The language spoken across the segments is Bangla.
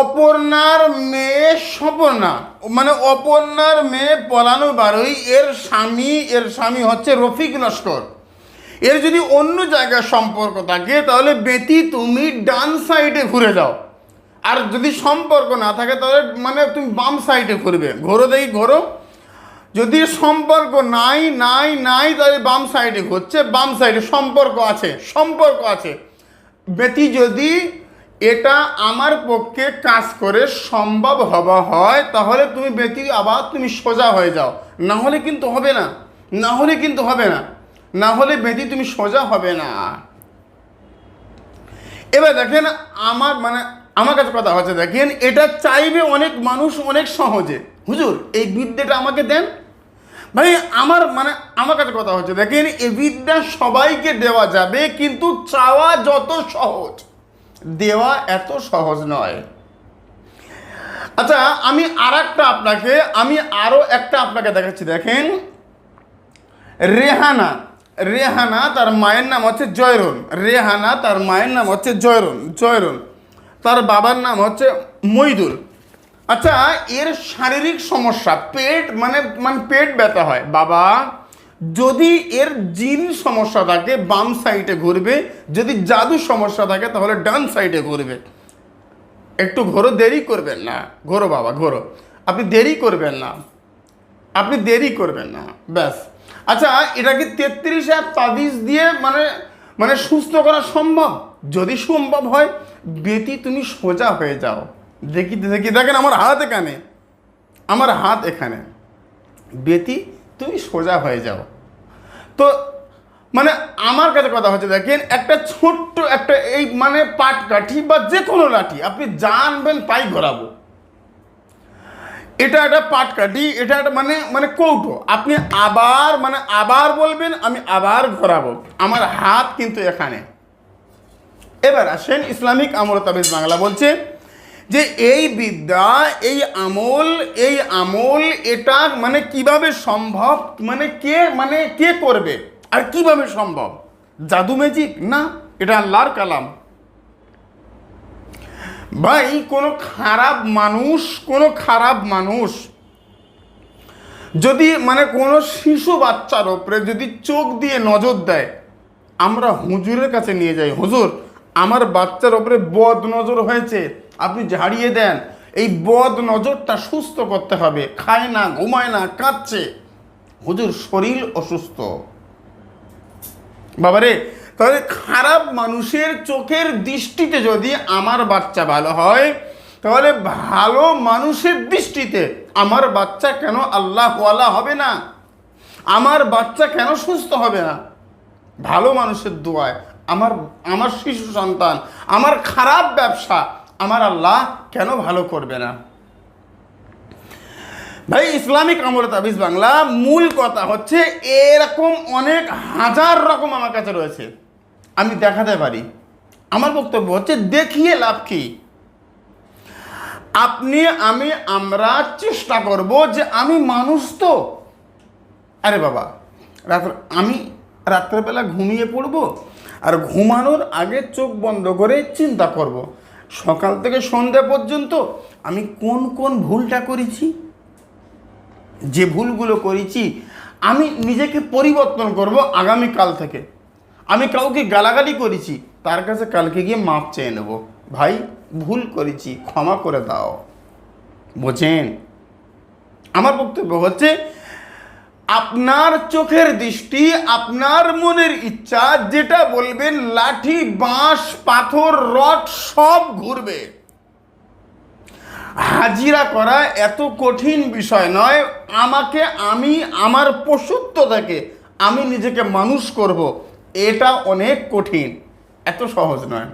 অপর্ণার মেয়ে সপর্ণা মানে অপর্ণার মেয়ে পলানো বারোই, এর স্বামী এর স্বামী হচ্ছে রফিক লস্কর। এর যদি অন্য জায়গায় সম্পর্ক থাকে, তাহলে বেতি তুমি ডান সাইডে ঘুরে যাও। আর যদি সম্পর্ক না থাকে, তাহলে মানে তুমি বাম সাইডে ঘুরবে। ঘোরো দেখি, ঘোরো। যদি সম্পর্ক নাই নাই নাই, তাহলে বাম সাইডে ঘুরছে, বাম সাইডে সম্পর্ক আছে সম্পর্ক আছে। বেতি যদি এটা আমার পক্ষে কাজ করে সম্ভব হওয়া হয়, তাহলে তুমি বেতি আবার তুমি সোজা হয়ে যাও। না হলে কিন্তু হবে না। না হলে কিন্তু হবে না। না হলে বেতি তুমি সোজা হবে না। এবার দেখেন আমার মানে আমার কাছে কথা হচ্ছে, দেখেন এটা চাইবে অনেক মানুষ অনেক সহজে। হুজুর, এই বিদ্যাটা আমাকে দেন। ভাই, আমার মানে আমার কাছে কথা হচ্ছে, দেখেন এই বিদ্যা সবাইকে দেওয়া যাবে, কিন্তু চাওয়া যত সহজ। দেওয়া এত সহজ নয়। আচ্ছা আমি আর একটা আপনাকে, আমি আরও একটা আপনাকে দেখাচ্ছি, দেখেন। রেহানা রেহানা তার মায়ের নাম হচ্ছে জয়রন। রেহানা তার মায়ের নাম হচ্ছে জয়রন জয়রন। তার বাবার নাম হচ্ছে মইদুল। আচ্ছা এর শারীরিক সমস্যা, পেট মানে মানে পেট ব্যথা হয়। বাবা যদি এর জিন সমস্যা থাকে, বাম সাইডে ঘুরবে। যদি জাদু সমস্যা থাকে, তাহলে ডান সাইডে ঘুরবে। একটু ঘোরো, দেরি করবেন না। ঘোরো বাবা, ঘোরো। আপনি দেরি করবেন না। আপনি দেরি করবেন না। ব্যাস। আচ্ছা এটা কি তেত্রিশ এক তাবিজ দিয়ে মানে মানে সুস্থ করা সম্ভব? যদি সম্ভব হয়, বেতি তুমি সোজা হয়ে যাও। দেখি দেখি, দেখেন আমার হাত এখানে। আমার হাত এখানে। বেতি, তুমি সোজা হয়ে যাও। তো মানে আমার কাছে কথা হচ্ছে, দেখেন, একটা ছোট্ট একটা এই মানে পাট কাঠি বা যে কোনো লাঠি, আপনি জানবেন তাই ঘোরাবো। এটা একটা পাটকাঠি এটা একটা মানে মানে কৌটো। আপনি আবার মানে আবার বলবেন, আমি আবার ঘোরাবো। আমার হাত কিন্তু এখানে। এবার আসেন ইসলামিক আমল তাবিজ বাংলা বলছে যে এই বিদ্যা, এই আমল এই আমল এটা মানে কীভাবে সম্ভব মানে কে মানে কে করবে, আর কীভাবে সম্ভব? জাদু ম্যাজিক না, এটা আল্লাহর কালাম। ভাই, কোনো খারাপ মানুষ, কোনো খারাপ মানুষ যদি মানে কোনো শিশু বাচ্চার ওপরে যদি চোখ দিয়ে নজর দেয়, আমরা হুজুরের কাছে নিয়ে যাই। হুজুর, আমার বাচ্চার ওপরে বদ নজর হয়েছে আপনি ঝাড়িয়ে দেন, এই বদ নজরটা সুস্থ করতে হবে। খায় না, ঘুমায় না, কাঁদছে। হুজুর শরীর অসুস্থ। বাবারে, তাহলে খারাপ মানুষের চোখের দৃষ্টিতে যদি আমার বাচ্চা ভালো হয়, তাহলে ভালো মানুষের দৃষ্টিতে আমার বাচ্চা কেন আল্লাহওয়ালা হবে না? আমার বাচ্চা কেন সুস্থ হবে না? ভালো মানুষের দোয়ায়, আমার আমার শিশু সন্তান, আমার খারাপ ব্যবসা আমার আল্লাহ কেন ভালো করবে না? ভাই, ইসলামিক আমল তাবিজ বাংলা মূল কথা হচ্ছে এরকম অনেক হাজার রকম আমার কাছে রয়েছে। আমি দেখাতে পারি। আমার বক্তব্য হচ্ছে, দেখিয়ে লাভ কি? আপনি, আমি, আমরা চেষ্টা করব যে আমি মানুষ তো। আরে বাবা, রাত্র, আমি রাত্রেবেলা ঘুমিয়ে পড়ব আর ঘুমানোর আগে চোখ বন্ধ করে চিন্তা করব। সকাল থেকে সন্ধ্যা পর্যন্ত আমি কোন কোন ভুলটা করেছি? যে ভুলগুলো করেছি, আমি নিজেকে পরিবর্তন করব আগামীকাল থেকে। আমি কাউকে গালাগালি করেছি, তার কাছে কালকে গিয়ে মাপ চেয়ে নেব। ভাই, ভুল করেছি, ক্ষমা করে দাও। বোঝেন? আমার বক্তব্য হচ্ছে আপনার চোখের দৃষ্টি, আপনার মনের ইচ্ছা, যেটা বলবেন লাঠি, বাঁশ, পাথর, রড, সব ঘুরবে। হাজিরা করা এত কঠিন বিষয় নয়। আমাকে, আমি, আমার পশুত্ব থেকে আমি নিজেকে মানুষ করব, এটা অনেক কঠিন। এত সহজ নয়।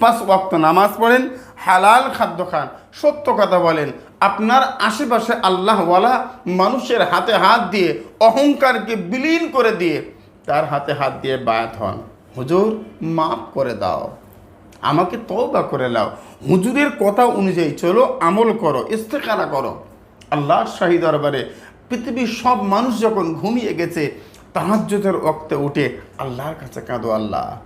পাঁচ ওয়াক্ত নামাজ পড়েন, হালাল খাদ্য খান, সত্য কথা বলেন আপনার আশেপাশে আল্লাহওয়ালা মানুষের হাতে হাত দিয়ে, অহংকারকে বিলীন করে দিয়ে তার হাতে হাত দিয়ে বায়াত হন। হুজুর, মাফ করে দাও। আমাকে তওবা করে নাও। হুজুরের কথা অনুযায়ী চলো, আমল করো ইস্তেকারা করো। আল্লাহর শাহী দরবারে পৃথিবীর সব মানুষ যখন ঘুমিয়ে গেছে, তাহাজ্জুদের রক্তে উঠে আল্লাহর কাছে কাঁদো আল্লাহ।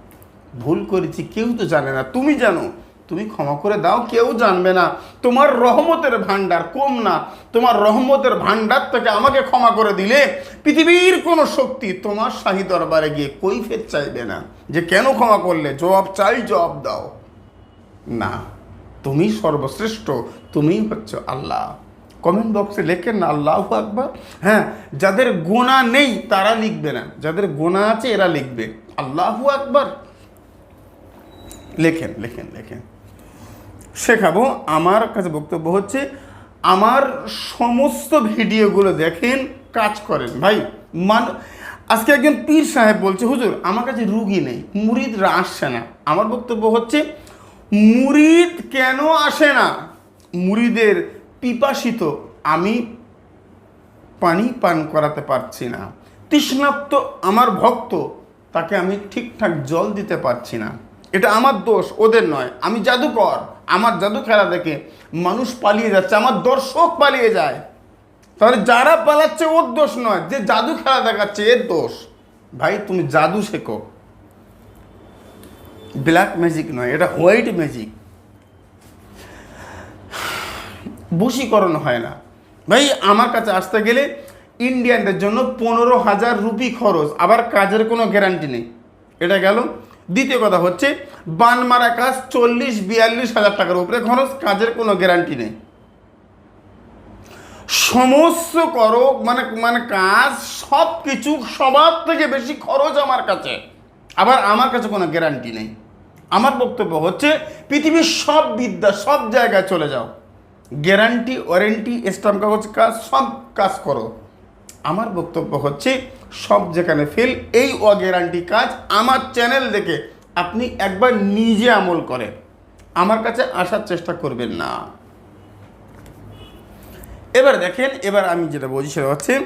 ভুল করেছি, কেউ তো জানে না। তুমি জানো তুমি ক্ষমা করে দাও, কেউ জানবে না। তোমার রহমতের ভান্ডার কম না। তোমার রহমতের ভান্ডার থেকে আমাকে ক্ষমা করে দিলে পৃথিবীর কোনো শক্তি তোমার শাহী দরবারে গিয়ে কৈফের চাইবে না। যে কেন ক্ষমা করলে? জবাব চাই, জবাব দাও। না, তুমি সর্বশ্রেষ্ঠ, তুমি হচ্ছে আল্লাহ। কমেন্ট বক্সে লেখেন না, আল্লাহ আকবার। হ্যাঁ যাদের গোনা নেই, তারা লিখবে না। যাদের গোনা আছে, এরা লিখবে। আল্লাহু আকবার। লেখেন লেখেন লেখেন। শেখাবো। আমার কাছে বক্তব্য হচ্ছে, আমার সমস্ত ভিডিওগুলো দেখেন, কাজ করেন। ভাই, মান, আজকে একজন পীর সাহেব বলছে, হুজুর, আমার কাছে রুগী নেই, মুরিদরা আসছে না। আমার বক্তব্য হচ্ছে, মুরিদ কেন আসে না? মুরিদের পিপাসিত আমি পানি পান করাতে পারছি না। তৃষ্ণার্ত আমার ভক্ত, তাকে আমি ঠিকঠাক জল দিতে পারছি না। এটা আমার দোষ, ওদের নয়। আমি জাদুকর, আমার জাদু খেলা দেখে মানুষ পালিয়ে যাচ্ছে, আমার দর্শক পালিয়ে যায়। তাহলে যারা পালাচ্ছে, ওর দোষ নয়, যে জাদু খেলা দেখাচ্ছে, এর দোষ। ভাই, তুমি জাদু শেখো। ব্ল্যাক ম্যাজিক নয়, এটা হোয়াইট ম্যাজিক বশীকরণ হয় না। ভাই, আমার কাছে আসতে গেলে ইন্ডিয়ানদের জন্য পনেরো হাজার রুপি খরচ, আবার কাজের কোনো গ্যারান্টি নেই। এটা গেল দ্বিতীয় কথা হচ্ছে, বান মারা কাজ চল্লিশ, বিয়াল্লিশ হাজার টাকার উপরে খরচ, কাজের কোনো গ্যারান্টি নেই। সমস্ত করো মানে মানে কাজ সব কিছু সবার থেকে বেশি খরচ আমার কাছে। আবার আমার কাছে কোনো গ্যারান্টি নেই। আমার বক্তব্য হচ্ছে, পৃথিবীর সব বিদ্যা, সব জায়গায় চলে যাও। গ্যারান্টি ওয়ারেন্টি স্টাম্প কাগজ কাজ, সব কাজ করো। আমার বক্তব্য হচ্ছে সব যেখানে ফেল এই অগ্যারান্টি কাজ আমার চ্যানেল দেখে আপনি একবার নিজে আমল করেন। আমার কাছে আসার চেষ্টা করবেন না। এবার দেখেন, এবার আমি যেটা বলছি সেটা হচ্ছে,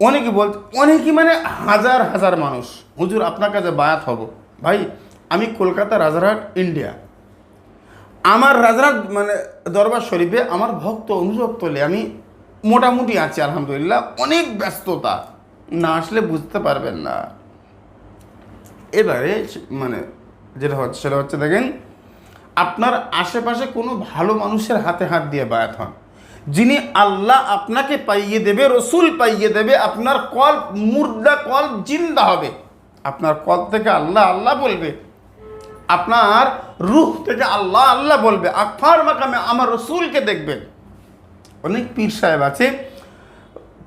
অনেকে বল, অনেকে মানে হাজার হাজার মানুষ। হুজুর, আপনার কাছে বায়াত হব। ভাই, আমি কলকাতা রাজারহাট ইন্ডিয়া আমার রাজারহাট মানে দরবার শরীফে আমার ভক্ত, অনুভক্ত হলে আমি মোটামুটি আছি, আলহামদুলিল্লাহ, অনেক ব্যস্ততা। না আসলে বুঝতে পারবেন না। এবারে মানে যেটা হচ্ছে, সেটা হচ্ছে দেখেন, আপনার আশেপাশে কোনো ভালো মানুষের হাতে হাত দিয়ে বায়াত হন। যিনি আল্লাহ আপনাকে পাইয়ে দেবে, রসুল পাইয়ে দেবে, আপনার কল মুর্দা কল জিন্দা হবে। আপনার কল থেকে আল্লাহ আল্লাহ বলবে। আপনার রুহ থেকে আল্লাহ আল্লাহ বলবে। আকফার মাকামে আমার রসুলকে দেখবেন। অনেক পীর সাহেব আছে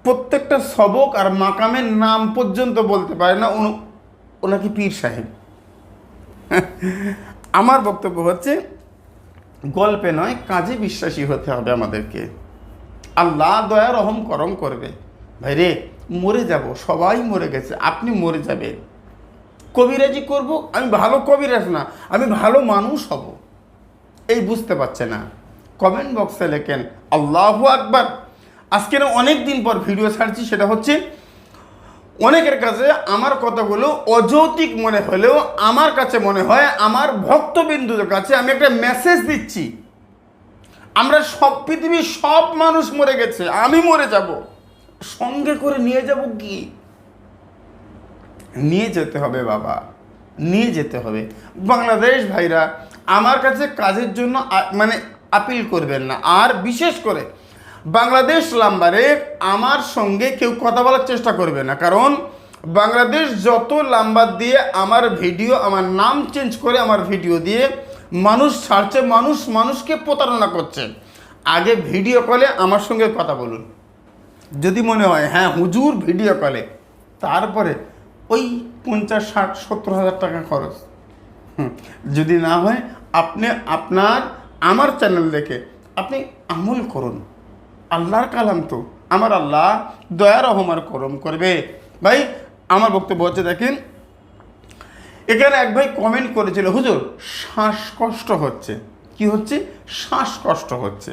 প্রত্যেকটা সবক আর মাকামের নাম পর্যন্ত বলতে পারে না। ওনাকে পীর সাহেব? আমার বক্তব্য হচ্ছে, গল্পে নয়, কাজে বিশ্বাসী হতে হবে আমাদেরকে। আল্লাহ দয়া রহম করম করবে। ভাই রে, মরে যাব, সবাই মরে গেছে, আপনি মরে যাবেন। কবিরাজি করব, আমি ভালো কবিরাজ না, আমি ভালো মানুষ হব। এই বুঝতে পারছে না। কমেন্ট বক্সে লেখেন, আল্লাহু আকবার। আজকে না অনেক দিন পর ভিডিও ছাড়ছি, সেটা হচ্ছে অনেকের কাছে আমার কথাগুলো অযৌতিক মনে হলেও আমার কাছে মনে হয়, আমার ভক্তবিন্দুদের কাছে আমি একটা মেসেজ দিচ্ছি। আমরা সব, পৃথিবীর সব মানুষ মরে গেছে, আমি মরে যাব। সঙ্গে করে নিয়ে যাব কি? নিয়ে যেতে হবে বাবা, নিয়ে যেতে হবে। বাংলাদেশ ভাইরা, আমার কাছে কাজের জন্য মানে আপিল করবেন না। আর বিশেষ করে বাংলাদেশ লাম্বারে আমার সঙ্গে কেউ কথা বলার চেষ্টা করবে না। কারণ বাংলাদেশ যত লাম্বার দিয়ে আমার ভিডিও, আমার নাম চেঞ্জ করে আমার ভিডিও দিয়ে মানুষ ছাড়ছে, মানুষ মানুষকে প্রতারণা করছে। আগে ভিডিও কলে আমার সঙ্গে কথা বলুন। যদি মনে হয় হ্যাঁ হুজুর ভিডিও কলে তারপরে ওই পঞ্চাশ, ষাট, সত্তর হাজার টাকা খরচ। যদি না হয়, আপনি আপনার, আমার চ্যানেল দেখে আপনি আমল করুন। আল্লাহর কালাম তো। আমার আল্লাহ দয়া রহমার করম করবে। ভাই, আমার বক্তব্য হচ্ছে, দেখেন, এখানে এক ভাই কমেন্ট করেছিল, হুজুর, শ্বাসকষ্ট হচ্ছে। কি হচ্ছে? শ্বাসকষ্ট হচ্ছে।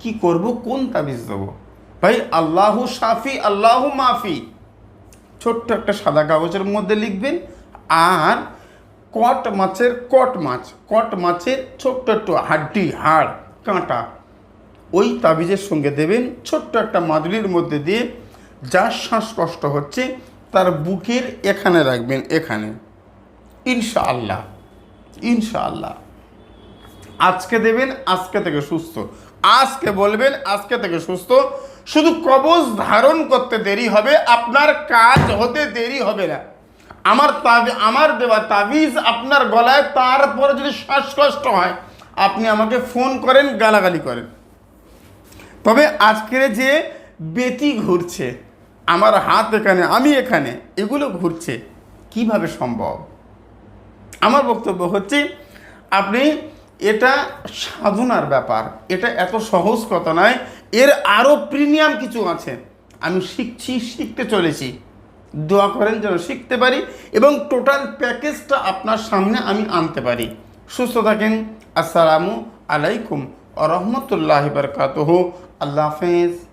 কি করব? কোন তাবিজ দেবো? ভাই, আল্লাহু সাফি আল্লাহু মাফি। ছোট্ট একটা সাদা কাগজের মধ্যে লিখবেন, আর কট মাছের, কট মাছ, কট মাছের ছোট্ট একটু হাড্ডি, হাড়, কাঁটা ওই তাবিজের সঙ্গে দেবেন ছোট্ট একটা মাদুলির মধ্যে দিয়ে যার শ্বাসকষ্ট হচ্ছে তার বুকের এখানে রাখবেন, এখানে। ইনশাআল্লাহ ইনশাআল্লাহ। আজকে দেবেন, আজকে থেকে সুস্থ। আজকে বলবেন, আজকে থেকে সুস্থ। শুধু কবজ ধারণ করতে দেরি হবে, আপনার কাজ হতে দেরি হবে না। আমার তাবি, আমার দেওয়া তাবিজ আপনার গলায়, তারপরে যদি শ্বাসকষ্ট হয়, আপনি আমাকে ফোন করেন, গালাগালি করেন। তবে আজকের যে বেতি ঘুরছে, আমার হাত এখানে, আমি এখানে, এগুলো ঘুরছে, কীভাবে সম্ভব? আমার বক্তব্য হচ্ছে, আপনি এটা সাধনার ব্যাপার, এটা এত সহজ কথা নয়, এর আরও প্রিমিয়াম কিছু আছে। আমি শিখছি, শিখতে চলেছি। দোয়া করেন যেন শিখতে পারি এবং টোটাল প্যাকেজটা আপনার সামনে আমি আনতে পারি। সুস্থ থাকেন। আসসালামু আলাইকুম আ রহমতুল্লাহ বরকাতহ। আল্লাহ হাফেজ।